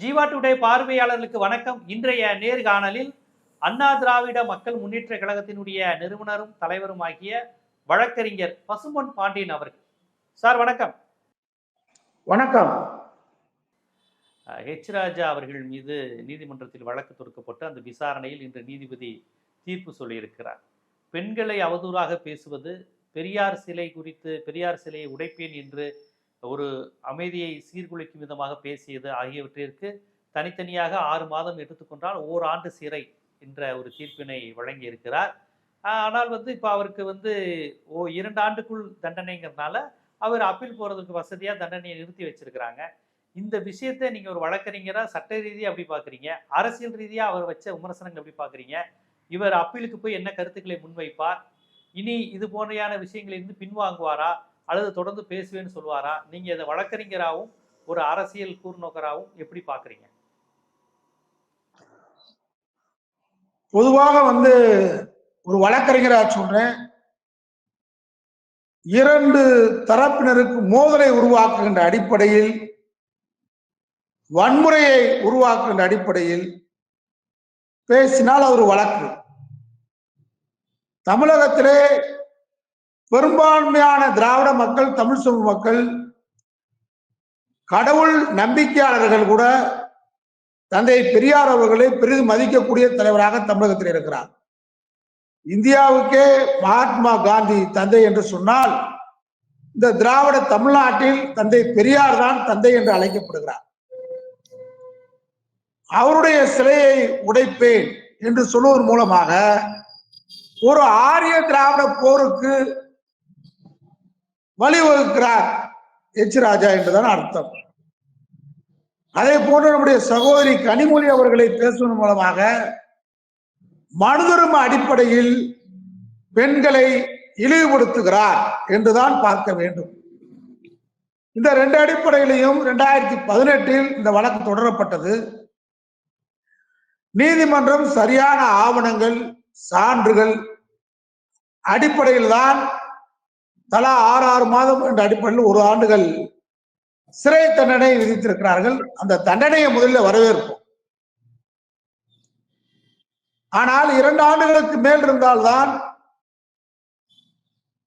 Jeeva today பார்வையாளர்களுக்கு வணக்கம். இன்றைய நேர்காணலில் அண்ணா திராவிட மக்கள் முன்னேற்ற கழகத்தினுடைய நிறுவனரும் தலைவரும் ஆகிய வழக்கறிஞர் பசும்பொன் பாண்டியன் அவர்கள். சார் வணக்கம். வணக்கம். ஹெச் ராஜா அவர்கள் மீது நீதிமன்றத்தில் வழக்கு தொடுக்கப்பட்டு அந்த விசாரணையில் இன்று நீதிபதி தீர்ப்பு சொல்லியிருக்கிறார். பெண்களை அவதூறாக பேசுவது பெரியார் சிலை குறித்து பெரியார் சிலையை உடைப்பேன் என்று ஒரு அமைதியை சீர்குலைக்கும் விதமாக பேசியது ஆகியவற்றிற்கு தனித்தனியாக ஆறு மாதம் எடுத்துக்கொண்டால் ஓராண்டு சிறை என்ற ஒரு தீர்ப்பினை வழங்கியிருக்கிறார். ஆனால் வந்து இப்போ அவருக்கு வந்து ஓ இரண்டு ஆண்டுக்குள் தண்டனைங்கிறதுனால அவர் அப்பீல் போகிறதுக்கு வசதியாக தண்டனையை நிறுத்தி வச்சிருக்கிறாங்க. இந்த விஷயத்தை நீங்கள் ஒரு வழக்கறிஞராக சட்ட ரீதியாக எப்படி பார்க்குறீங்க அரசியல் ரீதியாக அவர் வச்ச விமர்சனங்கள் எப்படி பார்க்குறீங்க இவர் அப்பீலுக்கு போய் என்ன கருத்துக்களை முன்வைப்பார்? இனி இது போன்றையான விஷயங்களிலிருந்து பின்வாங்குவாரா? அல்லது தொடர்ந்து பேசுவேன்னு சொல்லுவாரா? நீங்கள் இதை வழக்கறிஞராகவும் ஒரு அரசியல் கூர்நோக்கராகவும் எப்படி பார்க்குறீங்க? பொதுவாக வந்து ஒரு வழக்கறிஞராக சொல்றேன். இரண்டு தரப்பினருக்கு மோதலை உருவாக்குகின்ற அடிப்படையில் வன்முறையை உருவாக்குகின்ற அடிப்படையில் பேசினால் அது ஒரு வழக்கு. தமிழகத்திலே பெரும்பான்மையான திராவிட மக்கள் தமிழ் சமூக மக்கள் கடவுள் நம்பிக்கையாளர்கள் கூட தந்தை பெரியார் அவர்களை பெரிதும் மதிக்கக்கூடிய தலைவராக தமிழகத்தில் இருக்கிறார். இந்தியாவுக்கே மகாத்மா காந்தி தந்தை என்று சொன்னால் இந்த திராவிட தமிழ்நாட்டில் தந்தை பெரியார் தான் தந்தை என்று அழைக்கப்படுகிறார். அவருடைய சிலையை உடைப்பேன் என்று சொல்லுவதன் மூலமாக ஒரு ஆரிய திராவிட போருக்கு வழிவகுக்கிறார் எச் ராஜா என்றுதான் அர்த்தம். அதே போன்று நம்முடைய சகோதரி கனிமொழி அவர்களை பேசுவதன் மூலமாக மனுதர்ம அடிப்படையில் பெண்களை இழிவுபடுத்துகிறார் என்றுதான் பார்க்க வேண்டும். இந்த ரெண்டு அடிப்படையிலையும் இரண்டாயிரத்தி பதினெட்டில் இந்த வழக்கு தொடரப்பட்டது. நீதிமன்றம் சரியான ஆவணங்கள் சான்றுகள் அடிப்படையில் தான் தலா ஆறு ஆறு மாதம் என்ற அடிப்படையில் ஒரு ஆண்டுகள் சிறை தண்டனை விதித்திருக்கிறார்கள். அந்த தண்டனையை முதலில் வரவேற்போம். ஆனால் இரண்டு ஆண்டுகளுக்கு மேல் இருந்தால்தான்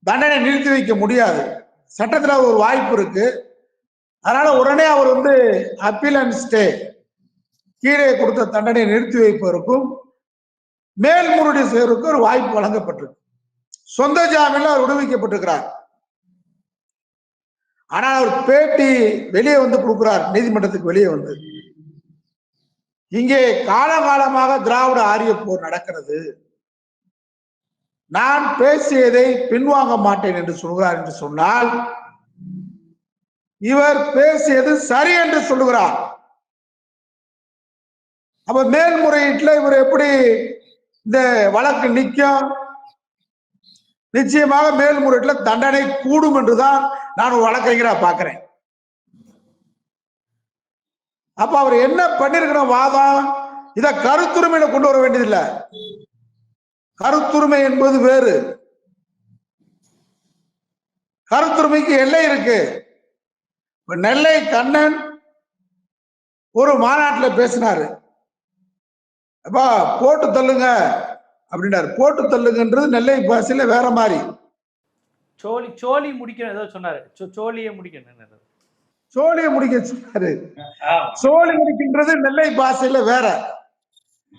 தண்டனை நிறுத்தி வைக்க முடியாது. சட்டத்துல ஒரு வாய்ப்பு இருக்கு. அதனால உடனே அவர் வந்து அப்பீல் அண்ட் ஸ்டே கீழே கொடுத்த தண்டனை நிறுத்தி வைப்பதற்கும் மேல்முறையீடு செய்வதற்கு ஒரு வாய்ப்பு வழங்கப்பட்டிருக்கு. சொந்த ஜாமீன்ல அவர் விடுவிக்கப்பட்டிருக்கிறார். ஆனால் அவர் பேட்டி வெளியே வந்து கொடுக்கிறார். நீதிமன்றத்துக்கு வெளியே வந்து. இங்கே காலகாலமாக திராவிட ஆரிய போர் நடக்கிறது. நான் பேசியதை பின்வாங்க மாட்டேன் என்று சொல்கிறார் என்று சொன்னால் இவர் பேசியது சரி என்று சொல்லுகிறார். அப்ப மேல்முறையீட்டுல இவர் எப்படி இந்த வழக்கு நிற்கும் நிச்சயமாக மேல்முறையில தண்டனை கூடும் என்றுதான் நான் வழக்கறிஞரா பாக்குறேன் அப்ப அவர் என்ன பண்ணிருக்கணும் வாதம் இத கருத்துரிமையில கொண்டு வர வேண்டியதில்லை. கருத்துரிமை என்பது வேறு. கருத்துரிமைக்கு எல்லை இருக்கு. நெல்லை கண்ணன் ஒரு மாநாட்டுல பேசினாரு. அப்பா போட்டு தள்ளுங்க. அப்படின்னாரு போட்டு தள்ளுங்கன்றது நெல்லை பாசையில வேற மாதிரி. சோழி சோழி முடிக்கணும் ஏதோ சொன்னாரு. சோ- சோழியை முடிக்கணும் சோழியை முடிக்க சொன்னாரு. சோழி முடிக்கின்றது நெல்லை பாசையில வேற.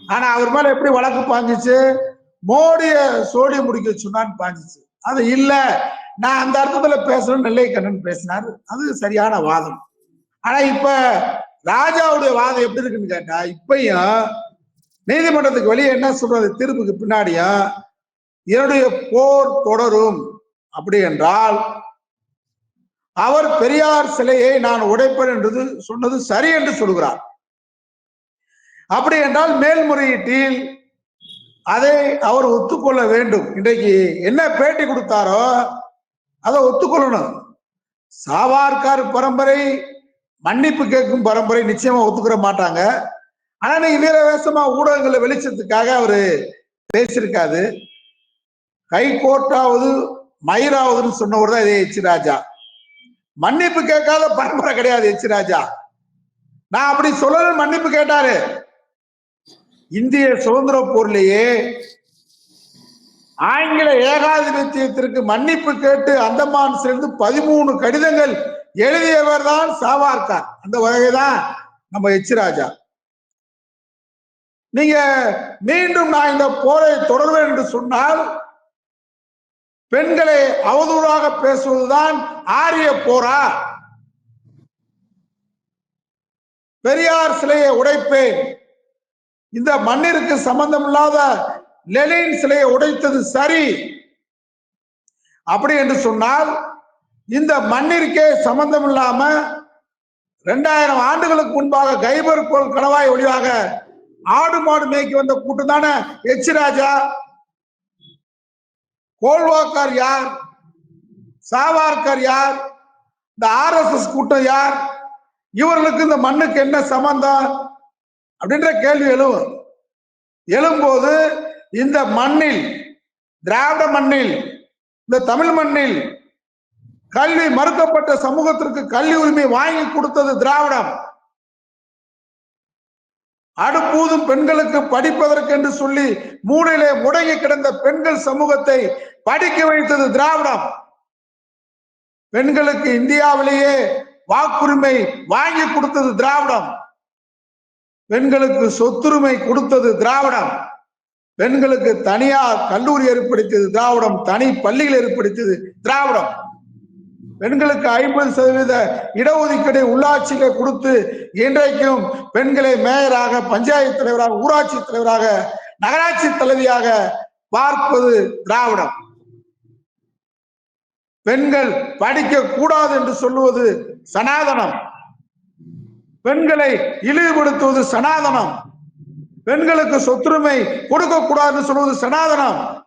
ஆனா அவர் மேல எப்படி வழக்கு பாஞ்சிச்சு? மோடிய சோழிய முடிக்க சொன்னான்னு பாஞ்சிச்சு. அது இல்ல. நான் அந்த அர்த்தத்துல பேசுறேன் நெல்லை கண்ணன் பேசினாரு. அது சரியான வாதம். ஆனா இப்ப ராஜாவுடைய வாதம் எப்படி இருக்குன்னு கேட்டா இப்பயும் நீதிமன்றத்துக்கு வெளியே என்ன சொல்றது? தீர்ப்புக்கு பின்னாடியா? என்னுடைய போர் தொடரும். அப்படி என்றால் அவர் பெரியார் சிலையை நான் உடைப்பேன் என்றது சொன்னது சரி என்று சொல்கிறார். அப்படி என்றால் மேல்முறையீட்டில் அதை அவர் ஒத்துக்கொள்ள வேண்டும். இன்றைக்கு என்ன பேட்டி கொடுத்தாரோ அதை ஒத்துக்கொள்ளணும். சாவார்கார் பரம்பரை மன்னிப்பு கேட்கும் பரம்பரை நிச்சயமா ஒத்துக்கிற மாட்டாங்க. ஆனா நீ வீரவேசமா ஊடகங்களை வெளிச்சத்துக்காக அவரு பேசியிருக்காது கை கோட்டாவது மயிராவதுன்னு சொன்னவர் தான் இதே எச் ராஜா மன்னிப்பு கேட்காத பரம்பரை கிடையாது எச் ராஜா நான் அப்படி சொல்ல மன்னிப்பு கேட்டாரு. இந்திய சுதந்திர போர்லயே ஆங்கில ஏகாதிபத்தியத்திற்கு மன்னிப்பு கேட்டு அந்தமான் சேர்ந்து பதிமூணு கடிதங்கள் எழுதியவர் தான் சாவார்கார். அந்த வகைதான் நம்ம எச் ராஜா நீங்க மீண்டும் நான் இந்த போரை தொடர்வேன் என்று சொன்னால் பெண்களை அவதூறாக பேசுவதுதான் ஆரிய போரா? பெரியார் சிலையை உடைப்பேன். இந்த மண்ணிற்கு சம்பந்தமில்லாத லெனின் சிலையை உடைத்தது சரி. அப்படி என்று சொன்னால் இந்த மண்ணிற்கே சம்பந்தம் இல்லாம ரெண்டாயிரம் ஆண்டுகளுக்கு முன்பாக கைபர் கோல் கணவாய் ஒளிவாக ஆடு மாடு மேய்க்கு வந்த கூட்டம் தானே? எச் ராஜா. கோல்வாக்கார் யார்? சாவார்கர் யார்? இந்த ஆர் எஸ் எஸ் கூட்டம் யார்? இவர்களுக்கு இந்த மண்ணுக்கு என்ன சம்பந்தம்? அப்படின்ற கேள்வி எழுவும் எழும்போது இந்த மண்ணில் திராவிட மண்ணில் இந்த தமிழ் மண்ணில் கல்வி மறுக்கப்பட்ட சமூகத்திற்கு கல்வி உரிமை வாங்கி கொடுத்தது திராவிடம். அடுப்பூதும் பெண்களுக்கு படிப்பதற்கு என்று சொல்லி மூளையிலே முடங்கி கிடந்த பெண்கள் சமூகத்தை படிக்க வைத்தது திராவிடம். பெண்களுக்கு இந்தியாவிலேயே வாக்குரிமை வாங்கி கொடுத்தது திராவிடம். பெண்களுக்கு சொத்துரிமை கொடுத்தது திராவிடம். பெண்களுக்கு தனியார் கல்லூரி ஏற்படுத்தியது திராவிடம். தனி பள்ளிகள் ஏற்படுத்தியது திராவிடம். பெண்களுக்கு ஐம்பது சதவீத இடஒதுக்கீடு உள்ளாட்சியில கொடுத்து இன்றைக்கும் பெண்களை மேயராக பஞ்சாயத்து தலைவராக ஊராட்சி தலைவராக நகராட்சி தலைவியாக பார்ப்பது திராவிடம். பெண்கள் படிக்க கூடாது என்று சொல்லுவது சனாதனம். பெண்களை இழிவுபடுத்துவது சனாதனம். பெண்களுக்கு சொத்துரிமை கொடுக்க கூடாதுன்னு சொல்வது சனாதனம்.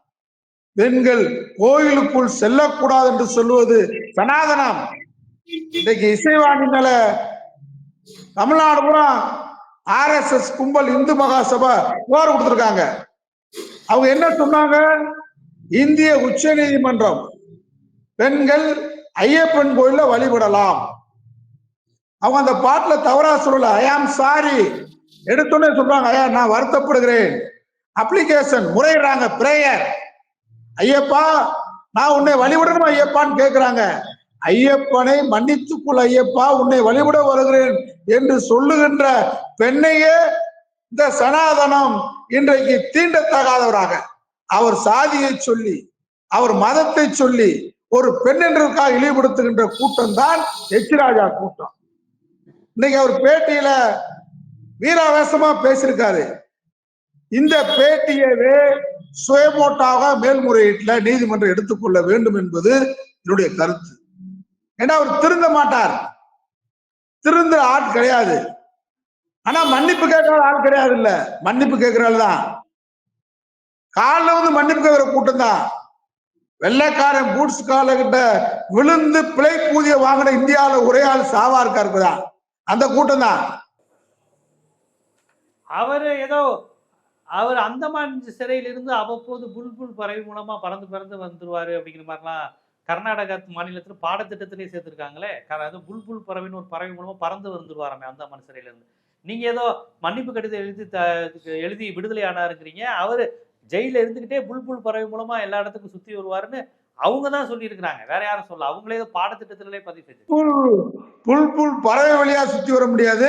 பெண்கள் கோயிலுக்குள் செல்லக்கூடாது என்று சொல்லுவது சனாதனம். இன்றைக்கு இசைவாணி மேல தமிழ்நாடு பூரா ஆர் எஸ் எஸ் கும்பல் இந்து மகாசபா புகார் கொடுத்திருக்காங்க. அவங்க என்ன சொன்னாங்க? இந்திய உச்ச நீதிமன்றம் பெண்கள் ஐயப்பன் கோயில வழிபடலாம். அவங்க அந்த பாட்டுல தவறா சொல்லல. ஐ ஆம் சாரி எடுத்தோன்னே சொல்றாங்க. ஐயா நான் வருத்தப்படுகிறேன். அப்ளிகேஷன் முறையிடுறாங்க. பிரேயர் ஐயப்பா நான் உன்னை வழிபடணும் ஐயப்பான்னு கேட்கிறாங்க ஐயப்பனை மன்னித்துக்குள் ஐயப்பா உன்னை வழிபட வருகிறேன் என்று சொல்லுகின்ற பெண்ணையே இந்த சனாதனம் இன்றைக்கு தீண்டத்தகாதவராக. அவர் சாதியை சொல்லி அவர் மதத்தை சொல்லி ஒரு பெண் என்றதுக்காக இழிவுபடுத்துகின்ற கூட்டம் தான் எச்சிராஜா கூட்டம். இன்னைக்கு அவர் பேட்டியில வீராவேசமா பேசியிருக்காரு. இந்த பேட்டியவே சுயமோட்டாக மேல்முறையீட்டுல நீதிமன்றம் எடுத்துக்கொள்ள வேண்டும் என்பது என்னுடைய கருத்து. ஏன்னா அவர் திருந்த மாட்டார். திருந்த ஆள் கிடையாது. ஆனா மன்னிப்பு கேட்கிற ஆள் கிடையாது இல்ல மன்னிப்பு கேட்கிறாள் தான். காலில் வந்து மன்னிப்பு கேட்கிற கூட்டம் தான். வெள்ளைக்காரன் பூட்ஸ் கால கிட்ட விழுந்து பிழை பூதிய வாங்கின இந்தியாவில ஒரே ஆள் சாவார்கா இருக்குதான் அந்த கூட்டம் தான். அவரு ஏதோ அவர் அந்தமான் சிறையிலிருந்து அவ்வப்போது புல்புல் பறவை மூலமா பறந்து பறந்து வந்துருவாரு அப்படிங்கிற மாதிரிலாம் கர்நாடகா மாநிலத்துல பாடத்திட்டத்திலே சேர்த்திருக்காங்களே. அதாவது புல்புல் பறவைன்னு ஒரு பறவை மூலமா பறந்து வந்துருவாராமே அந்தமான் சிறையில இருந்து நீங்க ஏதோ மன்னிப்பு கடிதம் எழுதி த- எழுதி விடுதலை ஆனாருங்கிறீங்க. அவரு ஜெயில இருந்துகிட்டே புல்புல் பறவை மூலமா எல்லா இடத்துக்கும் சுத்தி வருவாருன்னு அவங்க தான் சொல்லியிருக்கிறாங்க. வேற யாரும் சொல்ல அவங்களே ஏதோ பாடத்திட்டத்திலே பதிவு செஞ்சு புல் புல் புல் பறவை வழியா சுத்தி வர முடியாது.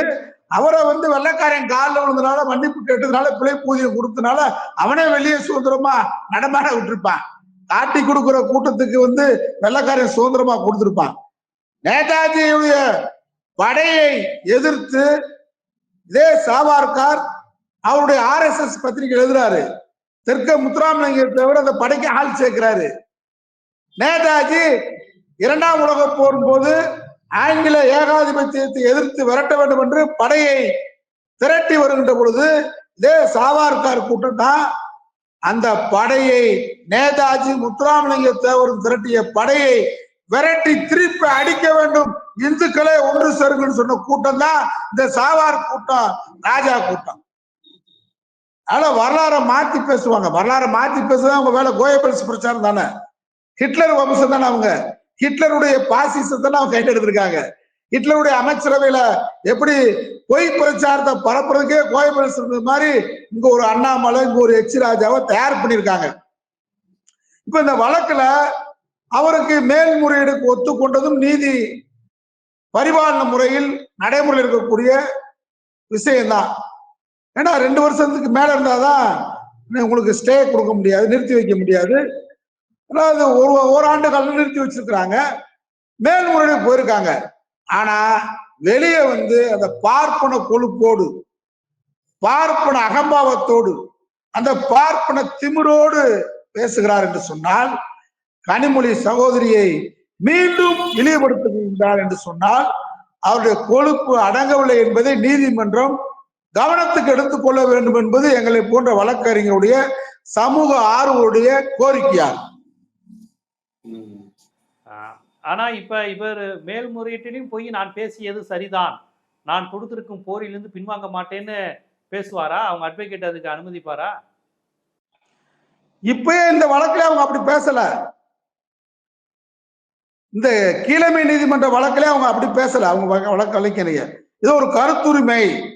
அவரை வந்து வெள்ளக்காரன் காலில் விழுந்தனால மன்னிப்பு கேட்டதுனால பிழை பூஜையை கொடுத்தனால அவனே வெளியே சுதந்திரமா நடமாட விட்டுருப்பான். காட்டி கொடுக்குற கூட்டத்துக்கு வந்து வெள்ளக்காரன் சுதந்திரமா கொடுத்துருப்பான். நேதாஜியுடைய படையை எதிர்த்து இதே சாவார்கார் அவருடைய ஆர்எஸ்எஸ் பத்திரிகை எழுதுறாரு. தெற்க முத்துராமலிங்கத்தை விட அந்த படைக்கு ஆள் சேர்க்கிறாரு. நேதாஜி இரண்டாம் உலக போரும் போது ஆங்கில ஏகாதிபத்தியத்தை எதிர்த்து விரட்ட வேண்டும் என்று படையை திரட்டி வருகின்ற பொழுது இதே சாவார்கார் கூட்டம் தான் அந்த படையை நேதாஜி முத்துராமலிங்க தேவரும் திரட்டிய படையை விரட்டி திருப்பி அடிக்க வேண்டும். இந்துக்களை ஒன்று சேருங்கன்னு சொன்ன கூட்டம் தான் இந்த சாவார் கூட்டம் ராஜா கூட்டம். அதனால வரலாறை மாத்தி பேசுவாங்க. வரலாறை மாத்தி பேசுதான் அவங்க வேலை கோயபல்ஸ் பிரச்சாரம் தானே? ஹிட்லர் வம்சம் தானே அவங்க? ஹிட்லருடைய பாசிசத்தை அவங்க கைட்டு எடுத்திருக்காங்க. ஹிட்லருடைய அமைச்சரவையில எப்படி பொய் பிரச்சாரத்தை பரப்புறதுக்கே கோயம்புத்தூர் சொன்னது மாதிரி இங்க ஒரு அண்ணாமலை இங்க ஒரு எச் ராஜாவை தயார் பண்ணியிருக்காங்க. இப்ப இந்த வழக்குல அவருக்கு மேல்முறையீடுக்கு ஒத்துக்கொண்டதும் நீதி பரிபாலன முறையில் நடைமுறையில் இருக்கக்கூடிய விஷயம்தான். ஏன்னா ரெண்டு வருஷத்துக்கு மேல இருந்தாதான் உங்களுக்கு ஸ்டே கொடுக்க முடியாது நிறுத்தி வைக்க முடியாது. அதாவது ஒரு ஓராண்டு காலம் நிறுத்தி வச்சிருக்கிறாங்க. மேல்முறையீடு போயிருக்காங்க. ஆனா வெளியே வந்து அந்த பார்ப்பன கொழுப்போடு பார்ப்பன அகம்பாவத்தோடு அந்த பார்ப்பன திமிரோடு பேசுகிறார் என்று சொன்னால் கனிமொழி சகோதரியை மீண்டும் இழிவுபடுத்துகின்றார் என்று சொன்னால் அவருடைய கொழுப்பு அடங்கவில்லை என்பதை நீதிமன்றம் கவனத்துக்கு எடுத்துக்கொள்ள வேண்டும் என்பது எங்களை போன்ற வழக்கறிஞருடைய சமூக ஆர்வருடைய கோரிக்கையாகும். ஆஹ் ஆனா இப்ப இவர் மேல்முறையீட்டிலையும் போய் நான் பேசியது சரிதான். நான் கொடுத்திருக்கும் போரிலிருந்து பின்வாங்க மாட்டேன்னு பேசுவாரா? அவங்க அட்வொகேட் அதுக்கு அனுமதிப்பாரா? இப்பயே இந்த வழக்குல அவங்க அப்படி பேசல. இந்த கீழமை நீதிமன்ற வழக்கிலே அவங்க அப்படி பேசல. அவங்க வழக்கு- வழக்கு அளிக்கலையே. இது ஒரு கருத்துரிமை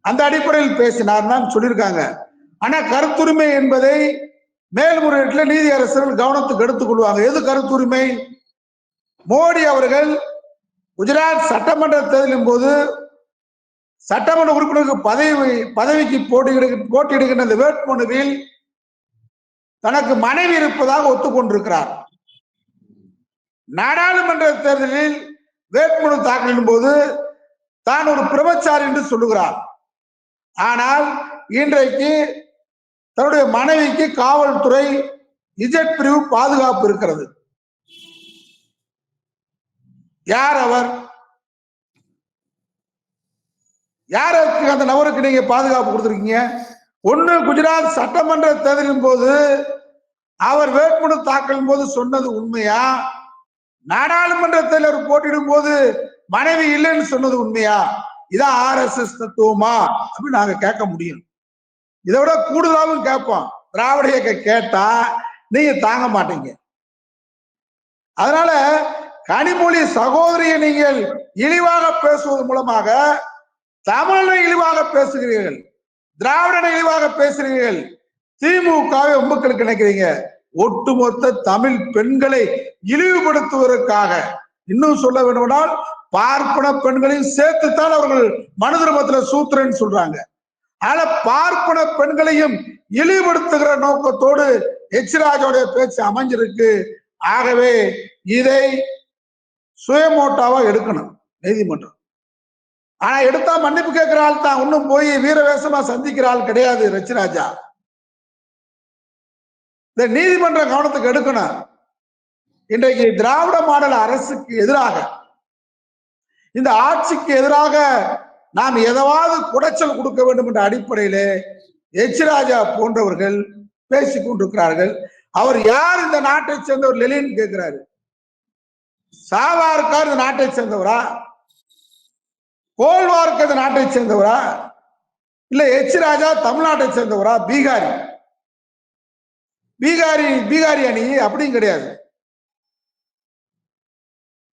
அந்த அடிப்படையில் பேசினார் தான் சொல்லியிருக்காங்க. ஆனா கருத்துரிமை என்பதை மேல்முறையீட்டில் நீதி அரசர்கள் கவனத்துக்கு எடுத்துக் கொள்வாங்க. எது கருத்துரிமை? மோடி அவர்கள் குஜராத் சட்டமன்ற தேர்தலின் போது சட்டமன்ற உறுப்பினருக்கு பதவி பதவிக்கு போட்டியிடு போட்டியிடுகின்ற அந்த வேட்புமனுவில் தனக்கு மனைவி இருப்பதாக ஒத்துக்கொண்டிருக்கிறார். நாடாளுமன்ற தேர்தலில் வேட்புமனு தாக்கலின் போது தான் ஒரு பிரபச்சார் என்று சொல்லுகிறார். ஆனால் இன்றைக்கு தன்னுடைய மனைவிக்கு காவல்துறை இஜெட் பிரிவு பாதுகாப்பு இருக்கிறது. யார் அவர்? யாருக்கு அந்த நபருக்கு நீங்க பாதுகாப்பு கொடுத்துருக்கீங்க? ஒண்ணு குஜராத் சட்டமன்ற தேர்தலின் போது அவர் வேட்புமனு தாக்கலின் போது சொன்னது உண்மையா? நாடாளுமன்ற தேர்தல் போட்டியிடும் போது மனைவி இல்லைன்னு சொன்னது உண்மையா? இதான் ஆர் எஸ் எஸ் தத்துவமா? அப்படின்னு நாங்க கேட்க முடியும். இதை விட கூடுதலாகவும் கேட்போம். திராவிட இயக்க கேட்டா நீங்க தாங்க மாட்டீங்க. அதனால கனிமொழி சகோதரியை நீங்கள் இழிவாக பேசுவது மூலமாக தமிழனை இழிவாக பேசுகிறீர்கள். திராவிடனை இழிவாக பேசுகிறீர்கள். திமுகவை உம்புக்களுக்கு நினைக்கிறீங்க ஒட்டுமொத்த தமிழ் பெண்களை இழிவுபடுத்துவதற்காக. இன்னும் சொல்ல வேண்டுமானால் பார்ப்பன பெண்களையும் சேர்த்துத்தான் அவர்கள் மனு திருமத்துல சூத்திரன்னு சொல்றாங்க. அதனால பார்ப்பன பெண்களையும் இழிவுபடுத்துகிற நோக்கத்தோடு எச்ராஜோடைய பேச்சு அமைஞ்சிருக்கு. ஆகவே இதை சுயமோட்டாவா எடுக்கணும் நீதிமன்றம். ஆனா எடுத்தா மன்னிப்பு கேட்கிற ஆள் தான். இன்னும் போய் வீரவேசமா சந்திக்கிற ஆள் கிடையாது ரச்சிராஜா. இந்த நீதிமன்ற கவனத்துக்கு எடுக்கணும். இன்றைக்கு திராவிட மாடல் அரசுக்கு எதிராக இந்த ஆட்சிக்கு எதிராக நாம் எதாவது குடைச்சல் கொடுக்க வேண்டும் என்ற அடிப்படையிலே எச் ராஜா போன்றவர்கள் பேசி கொண்டிருக்கிறார்கள். அவர் யார் இந்த நாட்டை சேர்ந்தவர்? லெலின் கேட்கிறாரு. சாவார்கார் இந்த நாட்டை சேர்ந்தவரா? கோல்வார்க்கு இந்த நாட்டை சேர்ந்தவரா? இல்ல எச் ராஜா தமிழ்நாட்டை சேர்ந்தவரா? பீகாரி. பீகாரி பீகாரி அணி அப்படியும் கிடையாது.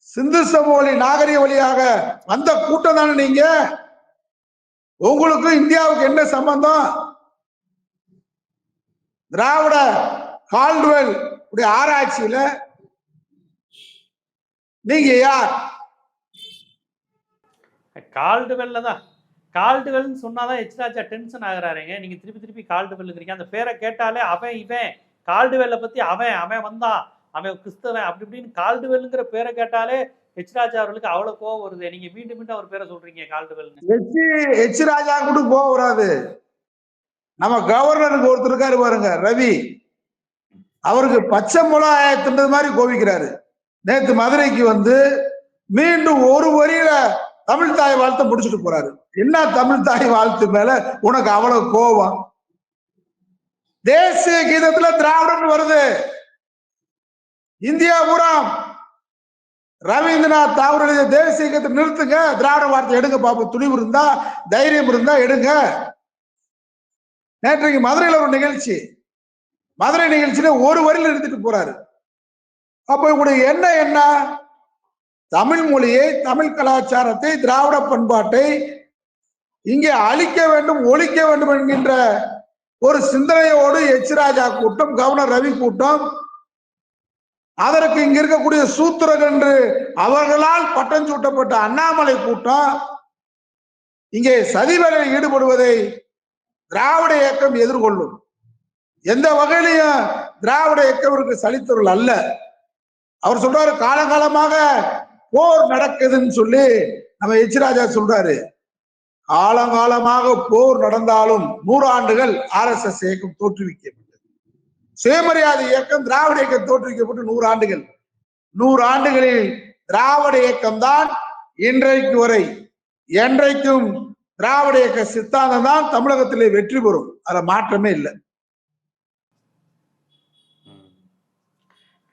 சிந்து சமவெளி நாகரிக வழியாக வந்த கூட்டம் தானே நீங்க? உங்களுக்கும் இந்தியாவுக்கு என்ன சம்பந்தம்? திராவிட கால்டுவெல் உடைய ஆராய்ச்சியில நீங்க யார்? கால்டுவெல்ல தான். கால்டுவெல்னு சொன்னாதான் எச்ராஜா டென்ஷன் ஆகுறாருங்க. நீங்க திருப்பி திருப்பி கால்டுவெல்லுங்கிறீங்க அந்த பேரை கேட்டாலே அவன் இவன் கால்டுவெல்ல பத்தி அவன் அவன் வந்தான். அவன் கிறிஸ்தவன் அப்படி இப்படின்னு கால்டுவெல்லுங்கிற பேரை கேட்டாலே எச் ராஜா அவர்களுக்கு அவ்வளவு கோவம் வருது. நீங்க மீண்டும் மீண்டும் அவர் பேரை சொல்றீங்க கால்டுவெல் எச் ராஜா கூட கோவம் வராது. நம்ம கவர்னருக்கு ஒருத்தர் இருக்காரு பாருங்க ரவி. அவருக்கு பச்சை மிளகாய தின்றது மாதிரி கோவிக்கிறாரு நேத்து மதுரைக்கு வந்து மீண்டும் ஒரு வரியில தமிழ் தாய் வாழ்த்து முடிச்சுட்டு போறாரு. என்ன தமிழ் தாய் வாழ்த்து மேல உனக்கு அவ்வளவு கோபம்? தேசிய கீதத்துல திராவிடம் வருது. இந்தியா பூரா ரவீந்திரநாத் தாகூர் தேசிய இயக்கத்தை நிறுத்துங்க. திராவிட வார்த்தை எடுங்க பாப்போம் துணிவு இருந்தா தைரியம் இருந்தா எடுங்க. நேற்றைக்கு மதுரையில் ஒரு நிகழ்ச்சி. மதுரை நிகழ்ச்சியில ஒரு வரியில் எடுத்துட்டு போறாரு. அப்ப இவங்களுடைய என்ன என்ன? தமிழ் மொழியை தமிழ் கலாச்சாரத்தை திராவிட பண்பாட்டை இங்கே அழிக்க வேண்டும் ஒழிக்க வேண்டும் என்கின்ற ஒரு சிந்தனையோடு எச். ராஜா கூட்டம் கவர்னர் ரவி கூட்டம் அதற்கு இங்க இருக்கக்கூடிய சூத்திரகன்று அவர்களால் பட்டம் சூட்டப்பட்ட அண்ணாமலை கூட்டம் இங்கே சதிவேலையில் ஈடுபடுவதை திராவிட இயக்கம் எதிர்கொள்ளும். எந்த வகையிலையும் திராவிட இயக்கம் இவருக்கு சலித்தவர்கள் அல்ல. அவர் சொல்றாரு காலகாலமாக போர் நடக்குதுன்னு சொல்லி நம்ம எச்சிராஜா சொல்றாரு. காலங்காலமாக போர் நடந்தாலும் நூறாண்டுகள் ஆர் எஸ் எஸ் இயக்கம் தோற்றுவிக்கப்படும் சுயமரியாதை இயக்கம் திராவிட இயக்கம் தோற்றுவிக்கப்பட்டு நூறு ஆண்டுகள். நூறு ஆண்டுகளில் திராவிட இயக்கம் தான் இன்றைக்கு வரை என்றைக்கும் திராவிட இயக்க சித்தாந்தம் தான் தமிழகத்திலே வெற்றி பெறும். அதுல மாற்றமே இல்லை. ம்.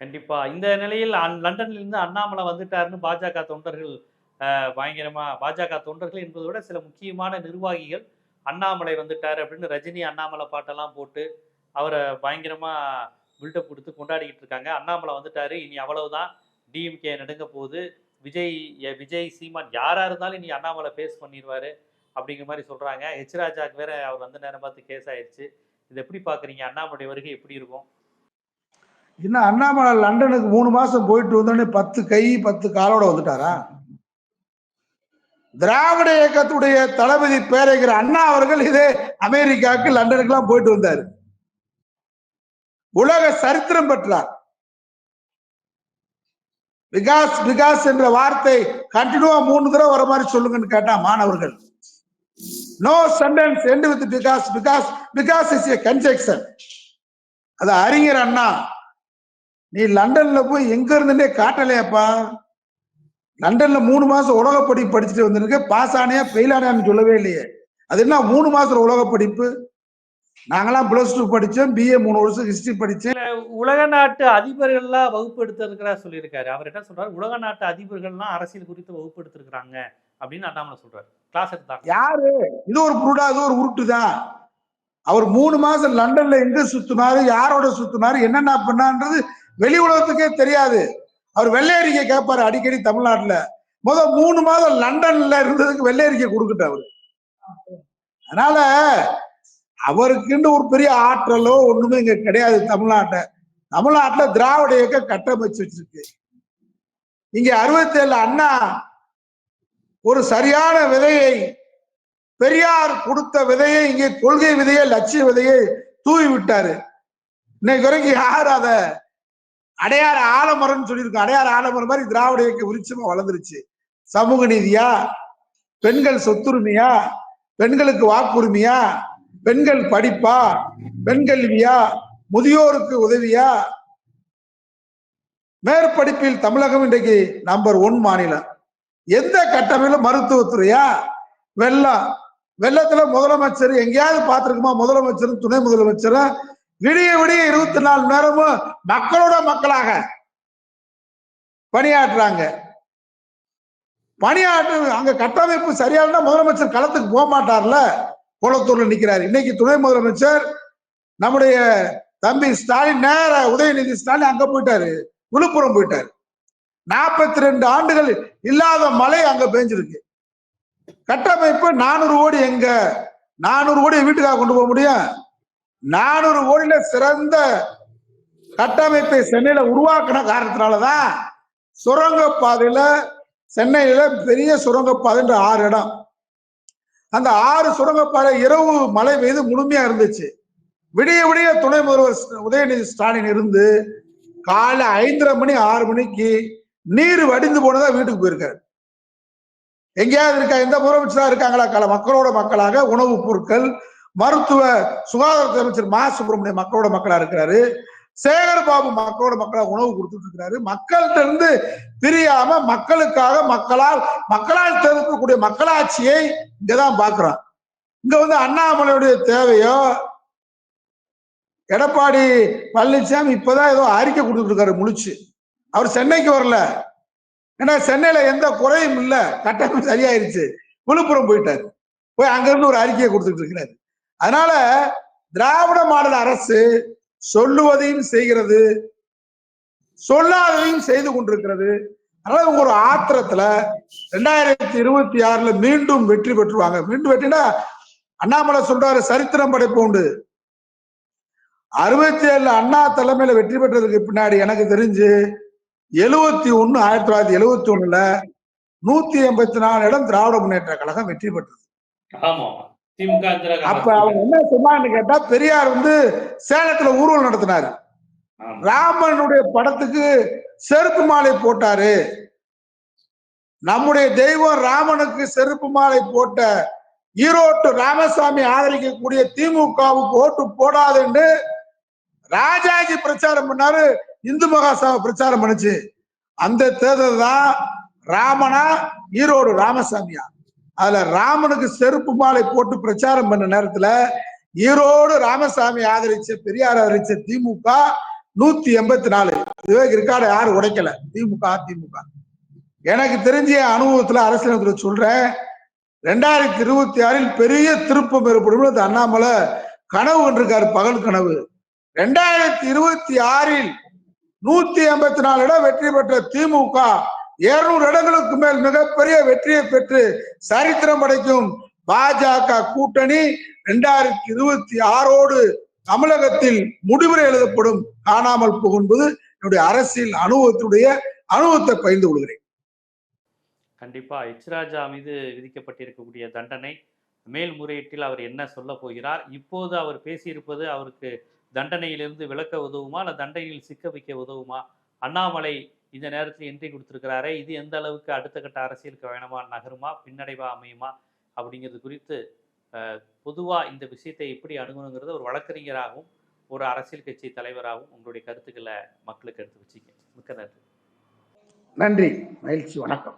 கண்டிப்பா. இந்த நிலையில் அந்- லண்டன்ல இருந்து அண்ணாமலை வந்துட்டாருன்னு பாஜக தொண்டர்கள் பயங்கரமா பாஜக தொண்டர்கள் என்பதை விட சில முக்கியமான நிர்வாகிகள் அண்ணாமலை வந்துட்டார் அப்படின்னு ரஜினி அண்ணாமலை பாட்டெல்லாம் போட்டு அவரை பயங்கரமா பில்டப் கொடுத்து கொண்டாடிக்கிட்டு இருக்காங்க. அண்ணாமலை வந்துட்டாரு. இனி அவ்வளவுதான். டிஎம்கே நடுங்க போகுது. விஜய் விஜய் சீமான் யாரா இருந்தாலும் இனி அண்ணாமலை பேஸ் பண்ணிடுவாரு அப்படிங்கிற மாதிரி சொல்றாங்க. ஹெச் ராஜாக்கு வேற அவர் வந்த நேரம் பார்த்து கேஸ் ஆயிடுச்சு இது எப்படி பாக்குறீங்க அண்ணாமலை வருகை எப்படி இருக்கும்? இன்னும் அண்ணாமலை லண்டனுக்கு மூணு மாசம் போயிட்டு வந்தோடனே பத்து கை பத்து காலோட வந்துட்டாரா? திராவிட இயக்கத்துடைய தளபதி பேரைகிற அண்ணா அவர்கள் இதே அமெரிக்காவுக்கு லண்டனுக்கு எல்லாம் போயிட்டு வந்தார். உலக சரித்திரம் பெற்றார். விகாஸ் விகாஸ் என்ற வார்த்தை கண்டினியூவா மூணு தடவை வர மாதிரி சொல்லுங்கன்னு கேட்டா மாணவர்கள். No sentence end with because because because is a conjunction அது அறிஞர் அண்ணா. நீ லண்டன்ல போய் எங்க இருந்துட்டே காட்டலையாப்பா? லண்டன்ல மூணு மாசம் உலக படிப்பு படிச்சுட்டு வந்திருக்க பாஸ் ஆனியா ஃபெயில் ஆனையான்னு சொல்லவே இல்லையே. அது என்ன மூணு மாசம் உலக படிப்பு? நாங்கெல்லாம் பிளஸ் டூ படிச்சோம் பிஏ மூணு வருஷம் ஹிஸ்டரி படிச்சேன் உலக நாட்டு அதிபர்கள்லாம் வகுப்பு எடுத்திருக்கிறா சொல்லியிருக்காரு. அவர் என்ன சொல்றாரு? உலக நாட்டு அதிபர்கள்லாம் அரசியல் குறித்து வகுப்பு எடுத்திருக்கிறாங்க அப்படின்னு அண்ணாமலை சொல்றாரு. கிளாஸ் எடுத்தாங்க. யாரு? இது ஒரு புருடா இது ஒரு உருட்டு தான் அவர் மூணு மாசம் லண்டன்ல எங்க சுத்தினாரு யாரோட சுத்தினாரு என்னென்ன பண்ணான்றது வெளி உலகத்துக்கே தெரியாது. அவர் வெள்ளையறிக்கை கேட்பாரு அடிக்கடி தமிழ்நாட்டுல. முத மூணு மாதம் லண்டன்ல இருந்ததுக்கு வெள்ளையறிக்கை கொடுக்கட்டும் அவரு. அதனால அவருக்குன்னு ஒரு பெரிய ஆற்றலோ ஒண்ணுமே இங்க கிடையாது தமிழ்நாட்டை. தமிழ்நாட்டுல திராவிட இயக்கம் கட்டமைச்சு வச்சிருக்கு. இங்க அறுபத்தி ஏழு அண்ணா ஒரு சரியான விதையை பெரியார் கொடுத்த விதையை இங்கே கொள்கை விதையை லட்சிய விதையை தூவி விட்டாரு. இன்னைக்கு வரைக்கும் யார் அத அடையாறு ஆலமரம்னு சொல்லியிருக்கோம் அடையாறு ஆலமரம் மாதிரி திராவிட இயக்க விருட்சமா வளர்ந்துருச்சு. சமூக நீதியா? பெண்கள் சொத்துரிமையா? பெண்களுக்கு வாக்குரிமையா? பெண்கள் படிப்பா? பெண்கல்வியா முதியோருக்கு உதவியா? மேற்படிப்பில் தமிழகம் இன்றைக்கு நம்பர் ஒன் மாநிலம். எந்த கட்டமையிலும் மருத்துவத்துறையா? வெள்ளம். வெள்ளத்துல முதலமைச்சர் எங்கேயாவது பார்த்திருக்குமா? முதலமைச்சரும் துணை முதலமைச்சரும் விடிய விடிய இருபத்தி நாலு நேரமும் மக்களோட மக்களாக பணியாற்றுறாங்க. பணியாற்று அங்க கட்டமைப்பு சரியான முதலமைச்சர் களத்துக்கு போக மாட்டார்ல கோலத்தூர்ல நிக்கிறாரு. இன்னைக்கு துணை முதலமைச்சர் நம்முடைய தம்பி ஸ்டாலின் நேர உதயநிதி ஸ்டாலின் அங்க போயிட்டாரு. விழுப்புரம் போயிட்டாரு. நாற்பத்தி ரெண்டு ஆண்டுகள் இல்லாத மழை அங்க பெஞ்சிருக்கு. கட்டமைப்பு நானூறு கோடி எங்க? நானூறு கோடி வீட்டுக்காக கொண்டு போக முடியும்? நானூறு கோடியில சிறந்த கட்டமைப்பை சென்னையில உருவாக்கின காரணத்தினாலதான் சுரங்கப்பாதையில சென்னையில பெரிய சுரங்கப்பாதைன்ற ஆறு இடம். அந்த ஆறு சுரங்கப்பாதை இரவு மழை பெய்து முழுமையா இருந்துச்சு. விடிய விடிய துணை முதல்வர் உதயநிதி ஸ்டாலின் இருந்து காலை ஐந்தரை மணி ஆறு மணிக்கு நீர் வடிந்து போனதா வீட்டுக்கு போயிருக்காரு. எங்கேயாவது இருக்கா? எந்த முதலமைச்சரா இருக்காங்களா? கல மக்களோட மக்களாக உணவுப் பொருட்கள் மருத்துவ சுகாதாரத்துறை அமைச்சர் மா. சுப்பிரமணியம் மக்களோட மக்களா இருக்கிறாரு. சேகர் பாபு மக்களோட மக்களாக உணவு கொடுத்துட்டு இருக்கிறாரு மக்கள்கிட்ட இருந்து பிரியாம மக்களுக்காக மக்களால் மக்களால் தெரிவிக்கக்கூடிய மக்களாட்சியை இங்கதான் பாக்குறான் இங்க வந்து அண்ணாமலையுடைய தேவையோ எடப்பாடி பழனிசாமி இப்பதான் ஏதோ அறிக்கை கொடுத்துட்டு இருக்காரு முழிச்சு. அவர் சென்னைக்கு வரல. ஏன்னா சென்னையில எந்த குறையும் இல்ல. கட்டணம் சரியாயிருச்சு. விழுப்புரம் போயிட்டாரு. போய் அங்கிருந்து ஒரு அறிக்கையை கொடுத்துட்டு இருக்கிறாரு அதனால திராவிட மாடல் அரசு சொல்லுவதையும் செய்கிறது சொல்லாததையும் செய்து கொண்டிருக்கிறது. அதனால உங்க ஒரு ஆத்திரத்துல ரெண்டாயிரத்தி இருபத்தி ஆறுல மீண்டும் வெற்றி பெற்றுவாங்க. மீண்டும் வெற்றினா அண்ணாமலை சொல்றாரு சரித்திரம் படைப்போண்டு அறுபத்தி ஏழுல அண்ணா தலைமையில வெற்றி பெற்றதுக்கு பின்னாடி எனக்கு தெரிஞ்சு எழுவத்தி ஒண்ணு ஆயிரத்தி தொள்ளாயிரத்தி எழுவத்தி ஒண்ணுல நூத்தி எண்பத்தி நாலு இடம் திராவிட முன்னேற்ற கழகம் வெற்றி பெற்றது. அப்ப அவங்க என்ன சொன்னான்னு கேட்டா பெரியார் வந்து சேலத்துல ஊர்வலம் நடத்தினாரு. ராமனுடைய படத்துக்கு செருப்பு மாலை போட்டாரு. நம்முடைய தெய்வம் ராமனுக்கு செருப்பு மாலை போட்ட ஈரோட்டு ராமசாமி ஆதரிக்கக்கூடிய திமுகவுக்கு ஓட்டு போடாதுன்னு ராஜாஜி பிரச்சாரம் பண்ணாரு இந்து மகாசபா பிரச்சாரம் பண்ணுச்சு. அந்த தேர்தல் தான் ராமனா ஈரோடு ராமசாமியா? அதுல ராமனுக்கு செருப்பு மாலை போட்டு பிரச்சாரம் பண்ண நேரத்துல ஈரோடு ராமசாமி ஆதரிச்ச பெரியார் ஆதரிச்ச திமுக நூத்தி எண்பத்தி நாலு. இதுவே ரெக்கார்டை யாரும் உடைக்கல. திமுக அதிமுக. எனக்கு தெரிஞ்ச அனுபவத்துல அரசியலத்துல சொல்றேன் ரெண்டாயிரத்தி இருபத்தி ஆறில் பெரிய திருப்பம் ஏற்படும் அது அண்ணாமலை கனவு கண்டிருக்காரு பகல் கனவு. ரெண்டாயிரத்தி இருபத்தி ஆறில் நூத்தி எண்பத்தி நாலு இடம் வெற்றி பெற்ற திமுக இருநூறு இடங்களுக்கு மேல் மிகப்பெரிய வெற்றியை பெற்று சரித்திரம் படைக்கும் பாஜக கூட்டணி ரெண்டாயிரத்தி இருபத்தி ஆறோடு தமிழகத்தில் முடிவுரை எழுதப்படும் காணாமல் போகும்போது என்னுடைய அரசியல் அனுபவத்துடைய அனுபவத்தை பகிர்ந்து கொள்கிறேன். கண்டிப்பா எச்ராஜா மீது விதிக்கப்பட்டிருக்கக்கூடிய தண்டனை மேல்முறையீட்டில் அவர் என்ன சொல்ல போகிறார் இப்போது அவர் பேசியிருப்பது அவருக்கு தண்டனையிலிருந்து விலக்க உதவுமா அல்ல தண்டனையில் சிக்க வைக்க உதவுமா அண்ணாமலை இந்த நேரத்தில் என்ட்ரி கொடுத்துருக்கிறாரே இது எந்த அளவுக்கு அடுத்த கட்ட அரசியலுக்கு வேணுமா நகருமா பின்னடைவா அமையுமா அப்படிங்கிறது குறித்து பொதுவாக இந்த விஷயத்தை எப்படி அணுகணுங்கிறத ஒரு வழக்கறிஞராகவும் ஒரு அரசியல் கட்சி தலைவராகவும் உங்களுடைய கருத்துக்களை மக்களுக்கு எடுத்து வச்சிங்க மிக்க நன்றி. நன்றி. மகிழ்ச்சி. வணக்கம்.